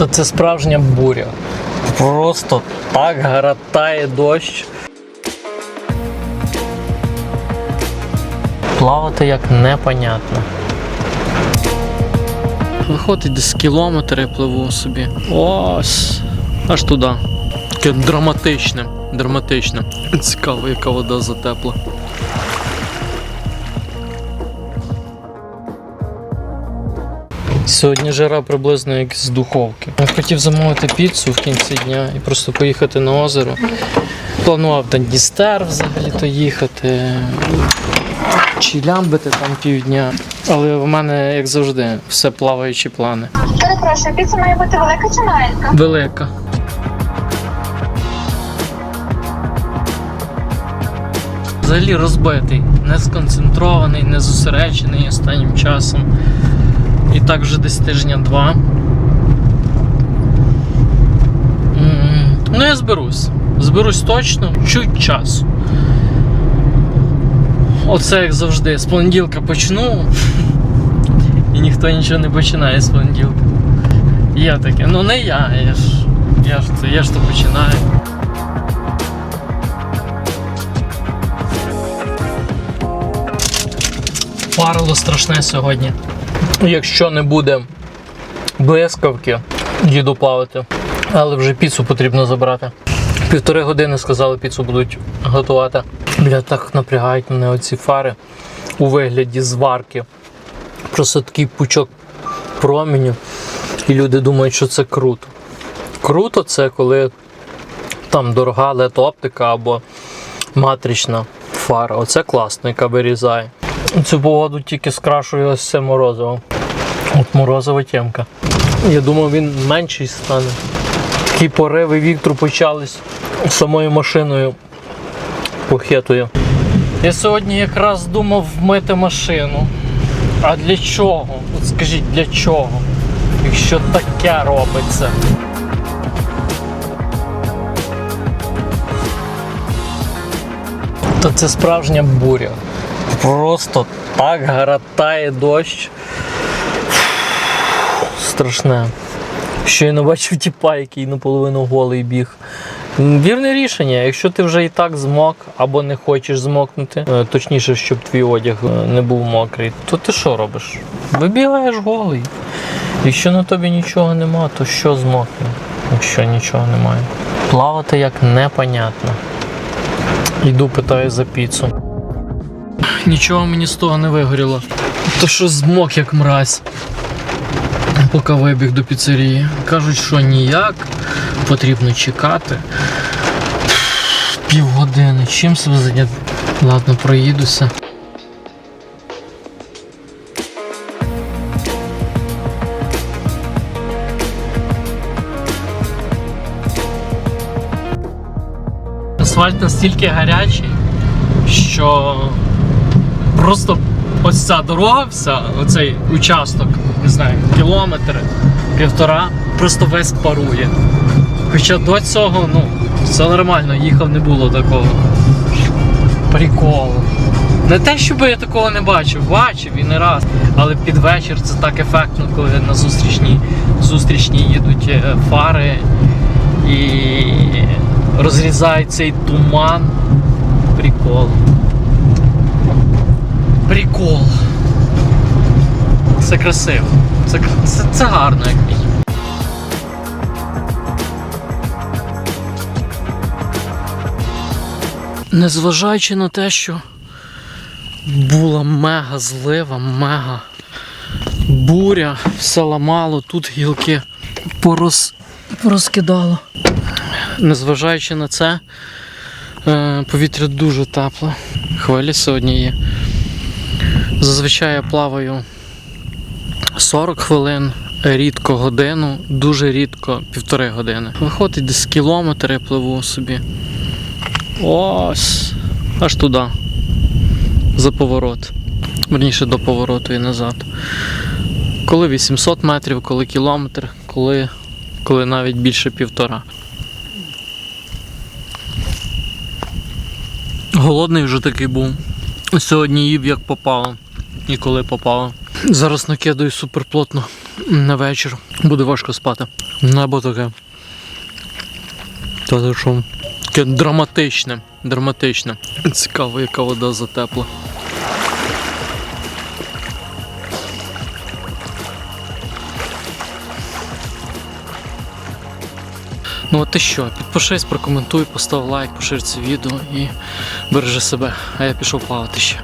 То це справжня буря. Просто так гратає дощ. Плавати як непонятно. Виходить десь кілометри пливу собі. Ось. Аж туди. Таке драматичне. Драматичне. Цікаво, яка вода затепла. Сьогодні жара приблизно як з духовки. Я хотів замовити піцу в кінці дня і просто поїхати на озеро. Планував на Дністер взагалі-то їхати. Чи лямбити там півдня. Але в мене, як завжди, все плаваючі плани. Перепрошую, піца має бути велика чи маленька? Велика. Взагалі розбитий, не сконцентрований, не зосереджений останнім часом. І так вже десь тижня два. Ну, я зберусь. Зберусь точно, чуть часу. Оце як завжди. З понеділка почну. І ніхто нічого не починає з понеділка. Є таке. Ну не я, я ж. Я ж це, я ж то починаю. Парило страшне сьогодні. Якщо не буде блискавки, їду плавати. Але вже піцу потрібно забрати. Півтори години сказали, піцу будуть готувати. Бля, так напрягають мене оці фари у вигляді зварки. Просто такий пучок променю. І люди думають, що це круто. Круто це коли там дорога led оптика або матрична фара. Оце класно, яка вирізає. Цю погоду тільки скрашує ось це морозиво. От морозова тємка. Я думав, він менший стане. Такі пориви вітру почались самою машиною похитує. Я сьогодні якраз думав вмити машину. А для чого? От скажіть, для чого? Якщо таке робиться. То це справжня буря. Просто так гратає дощ. Страшне. Щойно бачив тіпа, який наполовину голий біг. Вірне рішення, якщо ти вже і так змок або не хочеш змокнути, е, точніше, щоб твій одяг е, не був мокрий, то ти що робиш? Вибігаєш голий. Якщо на тобі нічого нема, то що змокне, якщо нічого немає? Плавати як непонятно. Йду питаю за піцу. Нічого мені з того не вигоріло. То що змок як мразь. Поки вибіг до піцерії. Кажуть, що ніяк, потрібно чекати. Півгодини. Чим себе зайняти? Ладно, проїдуся. Асфальт настільки гарячий, що просто ось ця дорога, вся, оцей участок, не знаю, кілометр, півтора, просто весь парує. Хоча до цього, ну, все нормально, їхав, не було такого. Прикол. Не те, щоб я такого не бачив, бачив і не раз. Але під вечір це так ефектно, коли на зустрічні, зустрічні їдуть е, фари і розрізають цей туман. Красиво. Це, це, це гарно, як мінімум. Незважаючи на те, що була мега злива, мега буря, все ламало, тут гілки порос, порозкидало. Незважаючи на це, е, повітря дуже тепле. Хвилі сьогодні є. Зазвичай я плаваю 40 хвилин, рідко годину, дуже рідко півтори години. Виходить десь кілометри пливу собі. Ось. Аж туди. За поворот. Верніше до повороту і назад. Коли 800 метрів, коли кілометр, коли, коли навіть більше півтора. Голодний вже такий був. Сьогодні їв як попало. І коли попало. Зараз накидаю суперплотно на вечір. Буде важко спати. Небо таке. Та що? Таке драматичне. Драматичне. Цікаво, яка вода затепла. Ну от ти що, підпишись, прокоментуй, постав лайк, пошир це відео і бережи себе. А я пішов плавати ще.